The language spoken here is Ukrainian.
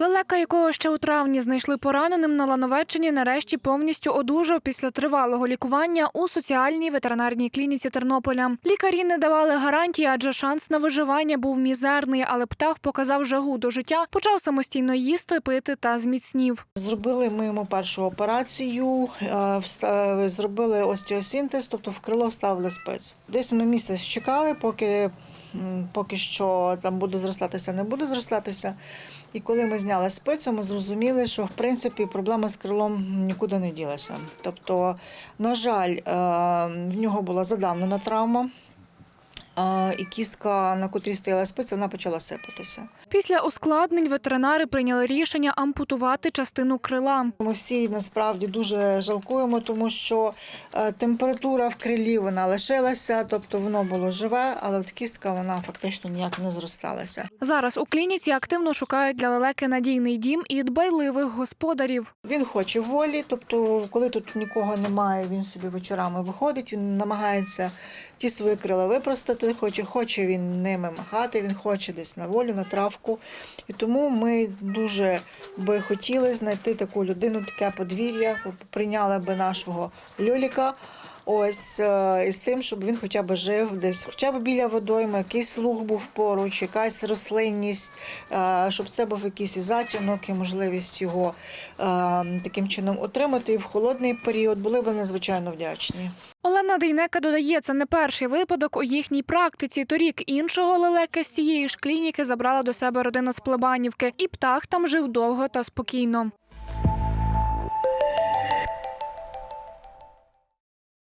Лелека, якого ще у травні знайшли пораненим на Лановеччині, нарешті повністю одужав після тривалого лікування у соціальній ветеринарній клініці Тернополя. Лікарі не давали гарантії, адже шанс на виживання був мізерний, але птах показав жагу до життя, почав самостійно їсти, пити та зміцнів. Зробили ми йому першу операцію, е, зробили остеосинтез, тобто в крило вставили спецу. Десь ми місяць чекали, поки, поки що там буде зростатися, не буде зростатися. І коли ми зняли спецю, ми зрозуміли, що в принципі проблема з крилом нікуди не ділася. Тобто, на жаль, е, в нього була задавнена травма, і кістка, на котрій стояла спеця, вона почала сипатися. Після ускладнень ветеринари прийняли рішення ампутувати частину крила. Ми всі насправді дуже жалкуємо, тому що е, температура в крилі вона лишилася, тобто воно було живе, але от кістка вона фактично ніяк не зросталася. Зараз у клініці активно шукають для лелеки надійний дім і дбайливих господарів. Він хоче волі, тобто, коли тут нікого немає, він собі вечорами виходить, він намагається ті свої крила випростати, хоче, хоче він ними махати, він хоче десь на волю, на травку. І тому ми дуже би хотіли знайти таку людину, таке подвір'я, прийняли би нашого Льоліка. Ось е, і з тим, щоб він хоча б жив десь, хоча б біля водойми, якийсь луг був поруч, якась рослинність, е, щоб це був якийсь і затінок, і можливість його е, таким чином отримати. І в холодний період були б надзвичайно вдячні. Олена Дейнека додає, це не перший випадок у їхній практиці. Торік іншого лелека з цієї ж клініки забрала до себе родина з Плебанівки, і птах там жив довго та спокійно.